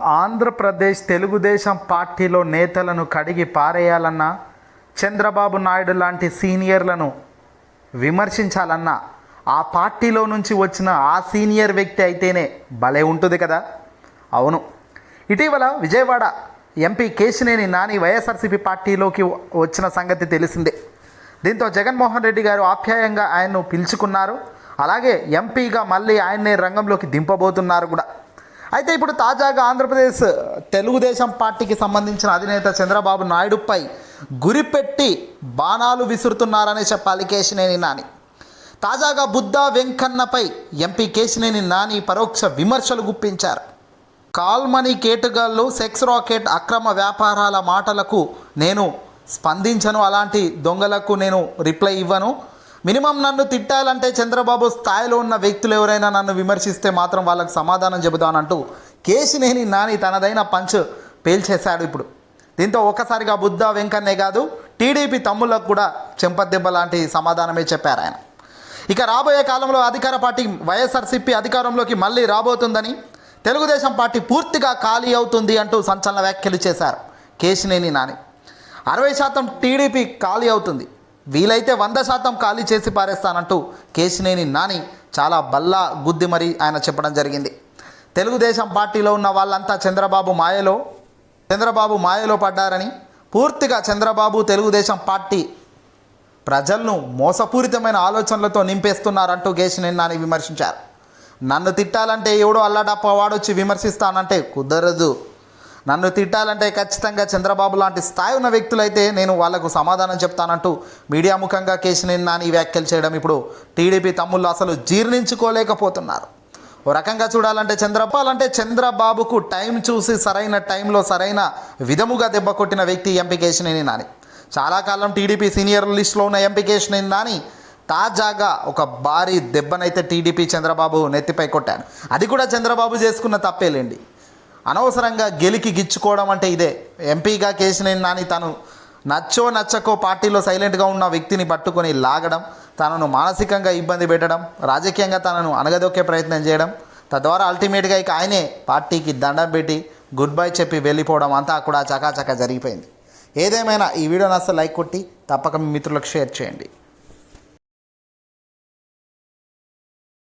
ఆంధ్రప్రదేశ్ తెలుగుదేశం పార్టీలో నేతలను కడిగి పారేయాలన్నా చంద్రబాబు నాయుడు లాంటి సీనియర్లను విమర్శించాలన్నా ఆ పార్టీలో నుంచి వచ్చిన ఆ సీనియర్ వ్యక్తి అయితేనే భలే ఉంటుంది కదా? అవును. ఇటీవల విజయవాడ ఎంపీ కేశినేని నాని వైఎస్ఆర్సీపీ పార్టీలోకి వచ్చిన సంగతి తెలిసిందే. దీంతో జగన్మోహన్ రెడ్డి గారు ఆప్యాయంగా ఆయన్ను పిలుచుకున్నారు. అలాగే ఎంపీగా మళ్ళీ ఆయన్నే రంగంలోకి దింపబోతున్నారు కూడా. అయితే ఇప్పుడు తాజాగా ఆంధ్రప్రదేశ్ తెలుగుదేశం పార్టీకి సంబంధించిన అధినేత చంద్రబాబు నాయుడుపై గురిపెట్టి బాణాలు విసురుతున్నారని చెప్పాలి కేశినేని నాని. తాజాగా బుద్ధా వెంకన్నపై ఎంపీ కేశినేని నాని పరోక్ష విమర్శలు గుప్పించారు. కాల్మనీ కేటుగాళ్ళు సెక్స్ రాకెట్ అక్రమ వ్యాపారాల మాటలకు నేను స్పందించను అలాంటి దొంగలకు నేను రిప్లై ఇవ్వను. మినిమం నన్ను తిట్టాలంటే చంద్రబాబు స్థాయిలో ఉన్న వ్యక్తులు ఎవరైనా నన్ను విమర్శిస్తే మాత్రం వాళ్ళకి సమాధానం చెబుతానంటూ కేశినేని నాని తనదైన పంచ్ పేల్చేశాడు ఇప్పుడు. దీంతో ఒక్కసారిగా బుద్ధ వెంకన్నే కాదు టీడీపీ తమ్ముళ్ళకు కూడా చెంపదెబ్బ లాంటి సమాధానమే చెప్పారు ఆయన. ఇక రాబోయే కాలంలో అధికార పార్టీ వైఎస్ఆర్సీపీ అధికారంలోకి మళ్ళీ రాబోతుందని తెలుగుదేశం పార్టీ పూర్తిగా ఖాళీ అవుతుంది అంటూ సంచలన వ్యాఖ్యలు చేశారు కేశినేని నాని. అరవై శాతం టీడీపీ ఖాళీ అవుతుంది. వీలైతే వంద శాతం ఖాళీ చేసి పారేస్తానంటూ కేశినేని నాని చాలా బల్లా గుద్ది మరీ ఆయన చెప్పడం జరిగింది. తెలుగుదేశం పార్టీలో ఉన్న వాళ్ళంతా చంద్రబాబు మాయలో చంద్రబాబు మాయలో పడ్డారని పూర్తిగా చంద్రబాబు తెలుగుదేశం పార్టీ ప్రజలను మోసపూరితమైన ఆలోచనలతో నింపేస్తున్నారంటూ కేశినేని నాని విమర్శించారు. నన్ను తిట్టాలంటే ఎవడో అల్లాడప్ప వాడొచ్చి విమర్శిస్తానంటే కుదరదు. నన్ను తిట్టాలంటే ఖచ్చితంగా చంద్రబాబు లాంటి స్థాయి ఉన్న వ్యక్తులైతే నేను వాళ్ళకు సమాధానం చెప్తానంటూ మీడియా ముఖంగా కేశినేని నాని వ్యాఖ్యలు చేయడం ఇప్పుడు టీడీపీ తమ్ముళ్ళు అసలు జీర్ణించుకోలేకపోతున్నారు. ఓ రకంగా చూడాలంటే చంద్రబాబు అంటే చంద్రబాబుకు టైం చూసి సరైన టైంలో సరైన విధముగా దెబ్బ కొట్టిన వ్యక్తి ఎంపీ కేశినేని నాని. చాలా కాలం టీడీపీ సీనియర్ లిస్టులో ఉన్న ఎంపీ కేశినేని నాని తాజాగా ఒక భారీ దెబ్బనైతే టీడీపీ చంద్రబాబు నెత్తిపై కొట్టాడు అది కూడా చంద్రబాబు చేసుకున్న తప్పేలేండి. అనవసరంగా గెలికి గిచ్చుకోవడం అంటే ఇదే. ఎంపీగా కేసినేని నాని తను నచ్చో నచ్చకో పార్టీలో సైలెంట్గా ఉన్న వ్యక్తిని పట్టుకొని లాగడం తనను మానసికంగా ఇబ్బంది పెట్టడం రాజకీయంగా తనను అణగదొక్కే ప్రయత్నం చేయడం తద్వారా అల్టిమేట్గా ఇక ఆయనే పార్టీకి దండం పెట్టి గుడ్ బై చెప్పి వెళ్ళిపోవడం అంతా కూడా చకాచకా జరిగిపోయింది. ఏదేమైనా ఈ వీడియో నస్తే లైక్ కొట్టి తప్పక మీ మిత్రులకు షేర్ చేయండి.